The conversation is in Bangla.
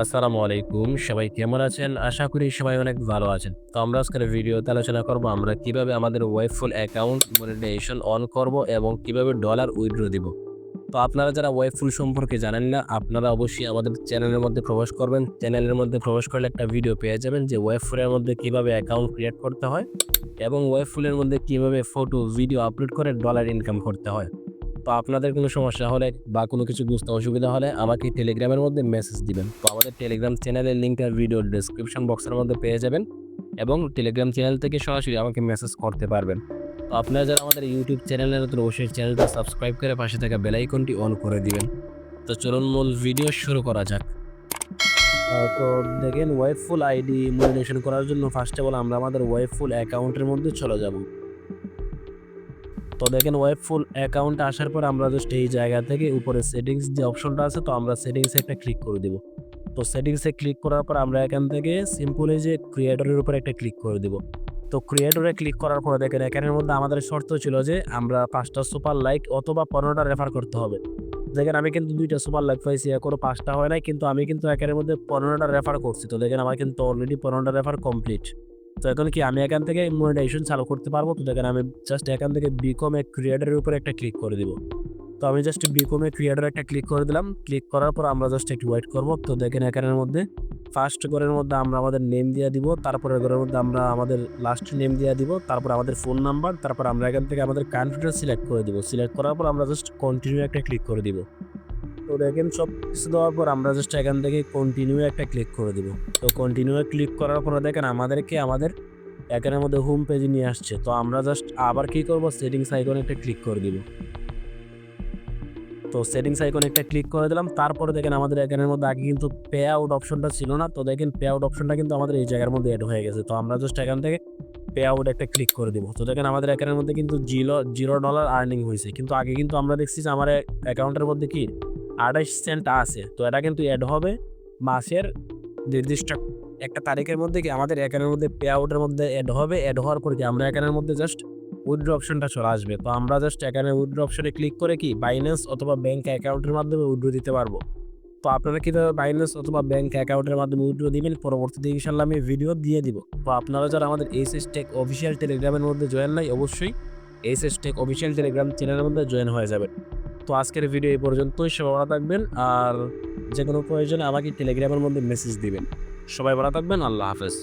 আসসালামু আলাইকুম। সবাই কেমন আছেন? আশা করি সবাই অনেক ভালো আছেন। তো আমরা আজকের ভিডিওতে আলোচনা করব, আমরা কীভাবে আমাদের ওয়েবফুল অ্যাকাউন্ট মনিটাইজেশন অন করব এবং কীভাবে ডলার উইথড্র দিব। তো আপনারা যারা ওয়েবফুল সম্পর্কে জানেন না, আপনারা অবশ্যই আমাদের চ্যানেলের মধ্যে প্রবেশ করবেন। চ্যানেলের মধ্যে প্রবেশ করলে একটা ভিডিও পেয়ে যাবেন যে ওয়েবফুলের মধ্যে কীভাবে অ্যাকাউন্ট ক্রিয়েট করতে হয় এবং ওয়েবফুলের মধ্যে কীভাবে ফটো ভিডিও আপলোড করে ডলার ইনকাম করতে হয়। তো আপনাদের কোনো সমস্যা হলে বা কোনো কিছু বুঝতে অসুবিধা হলে আমাকে টেলিগ্রামের মধ্যে মেসেজ দিবেন। তো আমাদের টেলিগ্রাম চ্যানেলের লিঙ্কটা ভিডিও ডিসক্রিপশন বক্সের মধ্যে পেয়ে যাবেন এবং টেলিগ্রাম চ্যানেল থেকে সরাসরি আমাকে মেসেজ করতে পারবেন। তো আপনারা যারা আমাদের ইউটিউব চ্যানেলের নতুন অবশ্যই চ্যানেলটা সাবস্ক্রাইব করে পাশে থাকা বেলাইকনটি অন করে দিবেন। তো চলুন মূল ভিডিও শুরু করা যাক। তো দেখেন ওয়েবফুল আইডি মনিটেশন করার জন্য ফার্স্ট অফ অল আমরা আমাদের ওয়েবফুল অ্যাকাউন্টের মধ্যে চলে যাব। তো দেখেন ওয়েবফুল অ্যাকাউন্ট আসার পর আমরা জাস্ট এই জায়গা থেকে উপরে সেটিংস যে অপশনটা আছে, তো আমরা সেটিংসে একটা ক্লিক করে দিব। তো সেটিংসে ক্লিক করার পর আমরা এখান থেকে সিম্পলি যে ক্রিয়েটরের উপর একটা ক্লিক করে দিব। তো ক্রিয়েটরে ক্লিক করার পরে দেখেন এখানের মধ্যে আমাদের শর্ত ছিল যে আমরা পাঁচটা সুপার লাইক অথবা পনেরোটা রেফার করতে হবে। দেখেন আমি কিন্তু দুইটা সুপার লাইক পাইছি, এখনও পাঁচটা হয় নাই, কিন্তু আমি কিন্তু একের মধ্যে পনেরোটা রেফার করছি। তো দেখেন আমার কিন্তু অলরেডি পনেরোটা রেফার কমপ্লিট তো এখন কি আমি এখান থেকে মনিটাইজেশন চালু করতে পারব? তো দেখেন আমি জাস্ট এখান থেকে বিকম এ ক্রিয়েটারের উপর একটা ক্লিক করে দিব। তো আমি জাস্ট বিকম এ ক্রিয়েটার একটা ক্লিক করে দিলাম। ক্লিক করার পর আমরা জাস্ট একটু ওয়েট করব। তো দেখেন এখানের মধ্যে ফার্স্ট ঘরের মধ্যে আমরা আমাদের নেম দিয়ে দিব। তারপরে ঘরের মধ্যে আমরা আমাদের লাস্ট নেম দিয়ে দিব। তারপর আমাদের ফোন নাম্বার তারপর আমরা এখান থেকে আমাদের কান্ট্রিটা সিলেক্ট করে দিব। সিলেক্ট করার পর আমরা জাস্ট কন্টিনিউ একটা ক্লিক করে দিব। তো দেখেন সব কিছু দেওয়ার পর আমরা জাস্ট এখান থেকে কন্টিনিউ একটা ক্লিক করে দিব। তো কন্টিনিউ ক্লিক করার পরে দেখেন আমাদেরকে আমাদের এখানের মধ্যে হোম পেজে নিয়ে আসছে। তো আমরা জাস্ট আবার কি করব? সেটিংস আইকনে একটা ক্লিক করে দিব। তো সেটিংস আইকনে একটা ক্লিক করে দিলাম। তারপরে দেখেন আমাদের এখানের মধ্যে আগে কিন্তু পে আউট অপশনটা ছিল না। তো দেখেন পে আউট অপশনটা কিন্তু আমাদের এই জায়গার মধ্যে অ্যাড হয়ে গেছে। তো আমরা জাস্ট এখান থেকে পে আউট একটা ক্লিক করে দিব। তো দেখেন আমাদের এখানের মধ্যে কিন্তু জিরো জিরো ডলার আর্নিং হয়েছে। কিন্তু আগে কিন্তু আমরা দেখছি যে আমার অ্যাকাউন্টের মধ্যে কি আঠাশ সেন্ট আছে। তো এটা কিন্তু অ্যাড হবে মাসের নির্দিষ্ট একটা তারিখের মধ্যে কি আমাদের এখানের মধ্যে পে আউটের মধ্যে অ্যাড হবে। অ্যাড হওয়ার পর কি আমরা এখানের মধ্যে জাস্ট উইথড্র অপশনটা চলে আসবে। তো আমরা জাস্ট এখানে উইথড্র অপশনে ক্লিক করে কি বাইন্যান্স অথবা ব্যাঙ্ক অ্যাকাউন্টের মাধ্যমে উইথড্র দিতে পারব। তো আপনারা কীভাবে বাইন্যান্স অথবা ব্যাঙ্ক অ্যাকাউন্টের মাধ্যমে উইথড্র দিবেন পরবর্তীতে ইনশাল্লাহ আমি ভিডিও দিয়ে দিব। তো আপনারা যারা আমাদের এইচ এস টেক অফিসিয়াল টেলিগ্রামের মধ্যে জয়েন নাই, অবশ্যই H S tech official Telegram চ্যানেলের মধ্যে জয়েন হয়ে যাবেন। তো আজকের ভিডিও এই পর্যন্তই। সবাই ভালো থাকবেন আর যে কোনো প্রয়োজনে আমাকে টেলিগ্রামের মধ্যে মেসেজ দিবেন। সবাই ভালো থাকবেন, আল্লাহ হাফেজ।